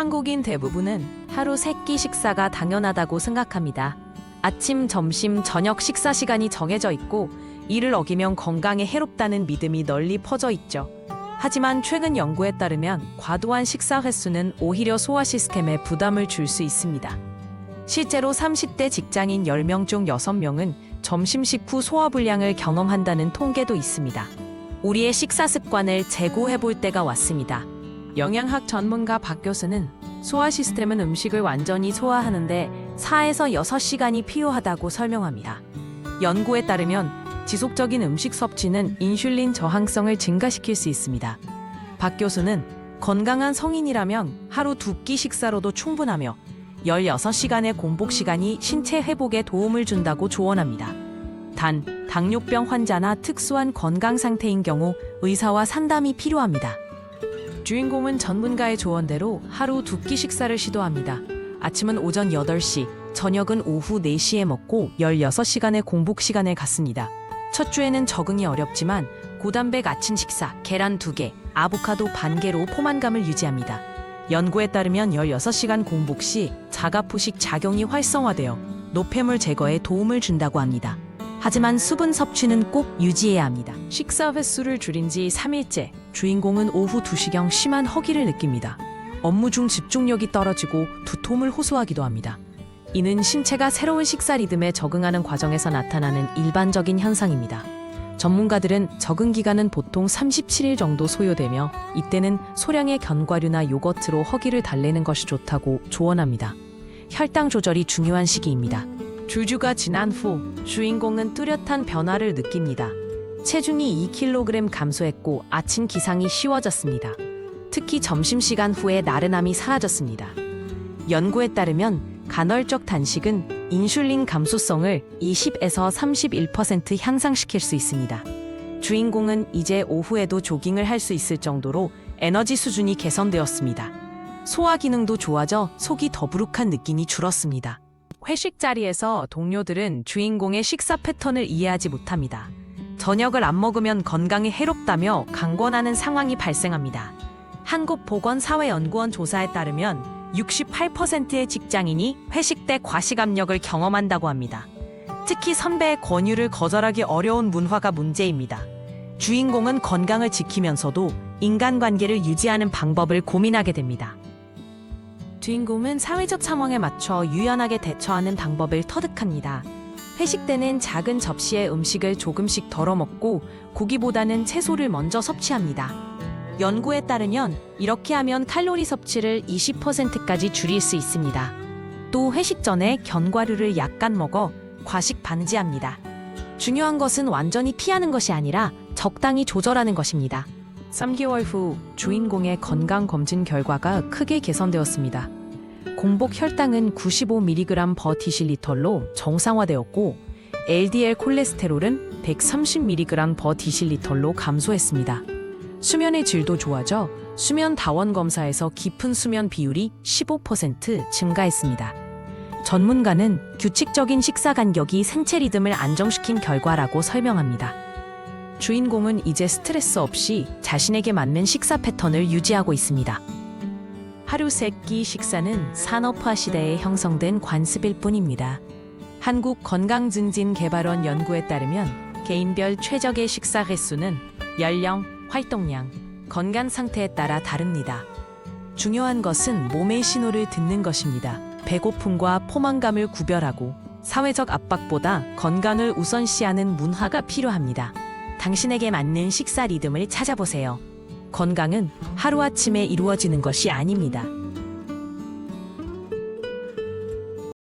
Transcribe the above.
한국인 대부분은 하루 세 끼 식사가 당연하다고 생각합니다. 아침, 점심, 저녁 식사 시간이 정해져 있고 이를 어기면 건강에 해롭다는 믿음이 널리 퍼져 있죠. 하지만 최근 연구에 따르면 과도한 식사 횟수는 오히려 소화 시스템에 부담을 줄 수 있습니다. 실제로 30대 직장인 10명 중 6명은 점심 식후 소화 불량을 경험한다는 통계도 있습니다. 우리의 식사 습관을 재고해 볼 때가 왔습니다. 영양학 전문가 박 교수는 소화 시스템은 음식을 완전히 소화하는데 4에서 6시간이 필요하다고 설명합니다. 연구에 따르면 지속적인 음식 섭취는 인슐린 저항성을 증가시킬 수 있습니다. 박 교수는 건강한 성인이라면 하루 두 끼 식사로도 충분하며 16시간의 공복 시간이 신체 회복에 도움을 준다고 조언합니다. 단, 당뇨병 환자나 특수한 건강 상태인 경우 의사와 상담이 필요합니다. 주인공은 전문가의 조언대로 하루 두 끼 식사를 시도합니다. 아침은 오전 8시, 저녁은 오후 4시에 먹고 16시간의 공복 시간을 갖습니다. 첫 주에는 적응이 어렵지만 고단백 아침 식사, 계란 2개, 아보카도 반 개로 포만감을 유지합니다. 연구에 따르면 16시간 공복 시 자가포식 작용이 활성화되어 노폐물 제거에 도움을 준다고 합니다. 하지만 수분 섭취는 꼭 유지해야 합니다. 식사 횟수를 줄인 지 3일째, 주인공은 오후 2시경 심한 허기를 느낍니다. 업무 중 집중력이 떨어지고 두통을 호소하기도 합니다. 이는 신체가 새로운 식사 리듬에 적응하는 과정에서 나타나는 일반적인 현상입니다. 전문가들은 적응 기간은 보통 37일 정도 소요되며 이때는 소량의 견과류나 요거트로 허기를 달래는 것이 좋다고 조언합니다. 혈당 조절이 중요한 시기입니다. 주주가 지난 후 주인공은 뚜렷한 변화를 느낍니다. 체중이 2kg 감소했고 아침 기상이 쉬워졌습니다. 특히 점심시간 후에 나른함이 사라졌습니다. 연구에 따르면 간헐적 단식은 인슐린 감소성을 20에서 31% 향상시킬 수 있습니다. 주인공은 이제 오후에도 조깅을 할 수 있을 정도로 에너지 수준이 개선되었습니다. 소화 기능도 좋아져 속이 더부룩한 느낌이 줄었습니다. 회식 자리에서 동료들은 주인공의 식사 패턴을 이해하지 못합니다. 저녁을 안 먹으면 건강에 해롭다며 강권하는 상황이 발생합니다. 한국보건사회연구원 조사에 따르면 68%의 직장인이 회식 때 과식압력을 경험한다고 합니다. 특히 선배의 권유를 거절하기 어려운 문화가 문제입니다. 주인공은 건강을 지키면서도 인간관계를 유지하는 방법을 고민하게 됩니다. 주인공은 사회적 상황에 맞춰 유연하게 대처하는 방법을 터득합니다. 회식 때는 작은 접시에 음식을 조금씩 덜어 먹고 고기보다는 채소를 먼저 섭취합니다. 연구에 따르면 이렇게 하면 칼로리 섭취를 20%까지 줄일 수 있습니다. 또 회식 전에 견과류를 약간 먹어 과식 방지합니다. 중요한 것은 완전히 피하는 것이 아니라 적당히 조절하는 것입니다. 3개월 후 주인공의 건강 검진 결과가 크게 개선되었습니다. 공복 혈당은 95mg per dl로 정상화되었고 LDL 콜레스테롤은 130mg per dl로 감소했습니다. 수면의 질도 좋아져 수면 다원 검사에서 깊은 수면 비율이 15% 증가했습니다. 전문가는 규칙적인 식사 간격이 생체 리듬을 안정시킨 결과라고 설명합니다. 주인공은 이제 스트레스 없이 자신에게 맞는 식사 패턴을 유지하고 있습니다. 하루 세 끼 식사는 산업화 시대에 형성된 관습일 뿐입니다. 한국 건강증진개발원 연구에 따르면 개인별 최적의 식사 횟수는 연령, 활동량, 건강 상태에 따라 다릅니다. 중요한 것은 몸의 신호를 듣는 것입니다. 배고픔과 포만감을 구별하고 사회적 압박보다 건강을 우선시하는 문화가 필요합니다. 당신에게 맞는 식사 리듬을 찾아보세요. 건강은 하루아침에 이루어지는 것이 아닙니다.